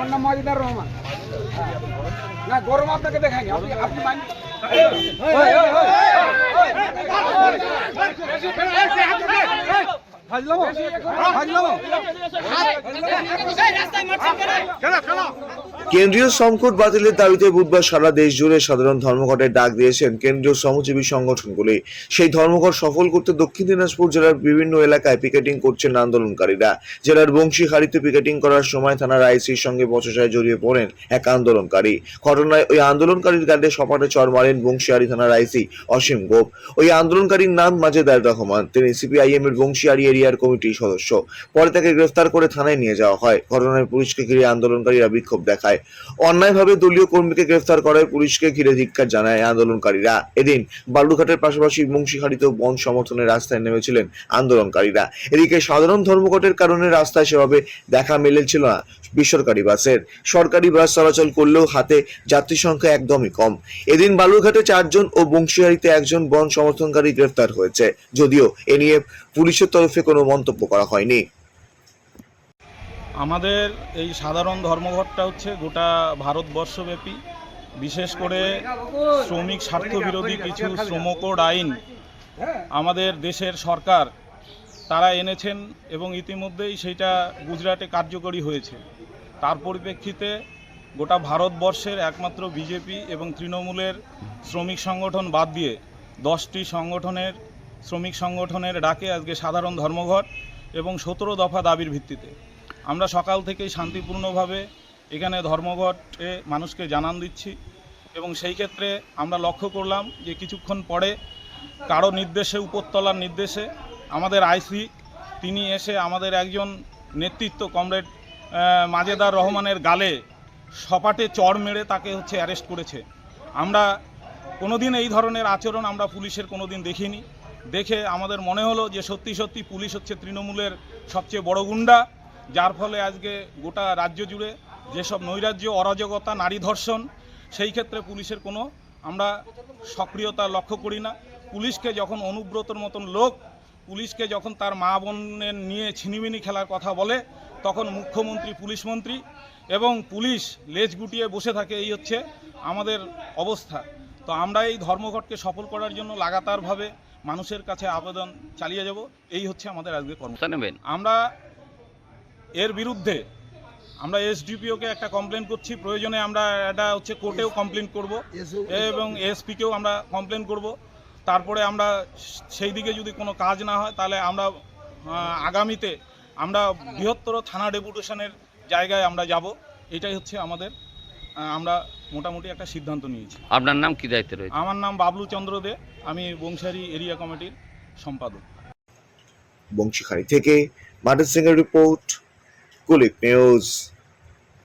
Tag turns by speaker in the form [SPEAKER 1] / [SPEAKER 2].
[SPEAKER 1] আমার নাম মজিদার রহমান হ্যাঁ। না গরম আপনাকে দেখায়নি আপনি আপনি মাইন ফাজলামো ফাজলামো
[SPEAKER 2] কেন্দ্রীয় সংকট বাতিলের দাবিতে বুধবার সারা দেশ জুড়ে সাধারণ ধর্মঘটের ডাক দিয়েছেন কেন্দ্রীয় শ্রমজীবী সংগঠনগুলি। সেই ধর্মঘট সফল করতে দক্ষিণ দিনাজপুর জেলার বিভিন্ন এলাকায় পিকেটিং করছেন আন্দোলনকারীরা। জেলার বংশীহারিতে পিকেটিং করার সময় থানার আইসির সঙ্গে বচসায় জড়িয়ে পড়েন এক আন্দোলনকারী। ঘটনায় ওই আন্দোলনকারীর গাড়ে সপাটে চর মারেন বংশীহারি থানার আইসি অসীম গোপ। ওই আন্দোলনকারীর নাম মাজেদার রহমান। তিনি সিপিআইএম এর বংশীহারি এরিয়ার কমিটির সদস্য। পরে তাকে গ্রেফতার করে থানায় নিয়ে যাওয়া হয়। ঘটনায় পুলিশকে ঘিরে আন্দোলনকারীরা বিক্ষোভ দেখায়। অন্যায়ভাবে দলীয় কর্মীকে গ্রেফতার করায় পুলিশকে ঘিরে ধিক্কার জানায় আন্দোলনকারীরা। এদিন বালুঘাটের পাশাপাশি মুন্সিহারিতেও বন সমর্থনের রাস্তায় নেমেছিলেন আন্দোলনকারীরা। এদিকে সাধারণ ধর্মঘটের কারণে রাস্তায় সেভাবে দেখা মেলেছিল না বেসরকারি বাসের। সরকারি বাস চলাচল করলেও হাতে যাত্রী সংখ্যা একদমই কম। এদিন বালুরঘাটে চারজন ও বংশীহারিতে একজন বন সমর্থনকারী গ্রেফতার হয়েছে। যদিও এ নিয়ে পুলিশের তরফে কোনো মন্তব্য করা হয়নি।
[SPEAKER 3] আমাদের এই সাধারণ ধর্মঘটটা হচ্ছে গোটা ভারতবর্ষব্যাপী। বিশেষ করে শ্রমিক স্বার্থবিরোধী কিছু শ্রমকোড আইন আমাদের দেশের সরকার তারা এনেছেন এবং ইতিমধ্যেই সেইটা গুজরাটে কার্যকরী হয়েছে। তার পরিপ্রেক্ষিতে গোটা ভারতবর্ষের একমাত্র বিজেপি এবং তৃণমূলের শ্রমিক সংগঠন বাদ দিয়ে দশটি সংগঠনের শ্রমিক সংগঠনের ডাকে আজকে সাধারণ ধর্মঘট এবং সতেরো দফা দাবির ভিত্তিতে। আমরা সকাল থেকেই শান্তিপূর্ণভাবে এখানে ধর্মঘটে মানুষকে জানান দিচ্ছি এবং সেই ক্ষেত্রে আমরা লক্ষ্য করলাম যে কিছুক্ষণ পরে কারও নির্দেশে, উপরতলার নির্দেশে আমাদের আইসি, তিনি এসে আমাদের একজন নেতৃত্ব কমরেড মাজেদার রহমানের গালে সপাটে চড় মেরে তাকে হচ্ছে অ্যারেস্ট করেছে। আমরা কোনোদিন এই ধরনের আচরণ আমরা পুলিশের কোনোদিন দেখিনি। দেখে আমাদের মনে হলো যে সত্যি সত্যি পুলিশ হচ্ছে তৃণমূলের সবচেয়ে বড় গুন্ডা। যার ফলে আজকে গোটা রাজ্য জুড়ে যেসব নৈরাজ্য অরাজকতা নারী ধর্ষণ সেই ক্ষেত্রে পুলিশের কোনো আমরা সক্রিয়তা লক্ষ্য করি না। পুলিশকে যখন অনুব্রতর মতন লোক পুলিশকে যখন তার মা বোনের নিয়ে ছিনিমিনি খেলার কথা বলে তখন মুখ্যমন্ত্রী পুলিশ মন্ত্রী এবং পুলিশ লেজ গুটিয়ে বসে থাকে এই হচ্ছে আমাদের অবস্থা। তো আমরা এই ধর্মঘটকে সফল করার জন্য লাগাতারভাবে মানুষের কাছে আবেদন চালিয়ে যাব এই হচ্ছে আমাদের আজকে কর্ম।
[SPEAKER 4] ব্যবস্থা নেবেন?
[SPEAKER 3] আমরা এর বিরুদ্ধে আমরা এসডিপিওকে একটা কমপ্লেন করছি। প্রয়োজনে আমরা এটা হচ্ছে কোর্টেও কমপ্লেন করব এবং এসপিকেও আমরা কমপ্লেন করব। তারপরে আমরা সেই দিকে যদি কোনো কাজ না হয় তাহলে আমরা আগামীতে আমরা বৃহত্তর থানা ডেপুটেশনের জায়গায় আমরা যাব। এটাই হচ্ছে আমাদের আমরা মোটামুটি একটা সিদ্ধান্ত নিয়েছি।
[SPEAKER 4] আপনার নাম কি দায়িত্বে রয়েছে?
[SPEAKER 3] আমার নাম বাবলু চন্দ্র দে। আমি বংশারি এরিয়া কমিটির সম্পাদক।
[SPEAKER 2] বংশীখালী থেকে মাটের সিংহের রিপোর্ট Felipe News.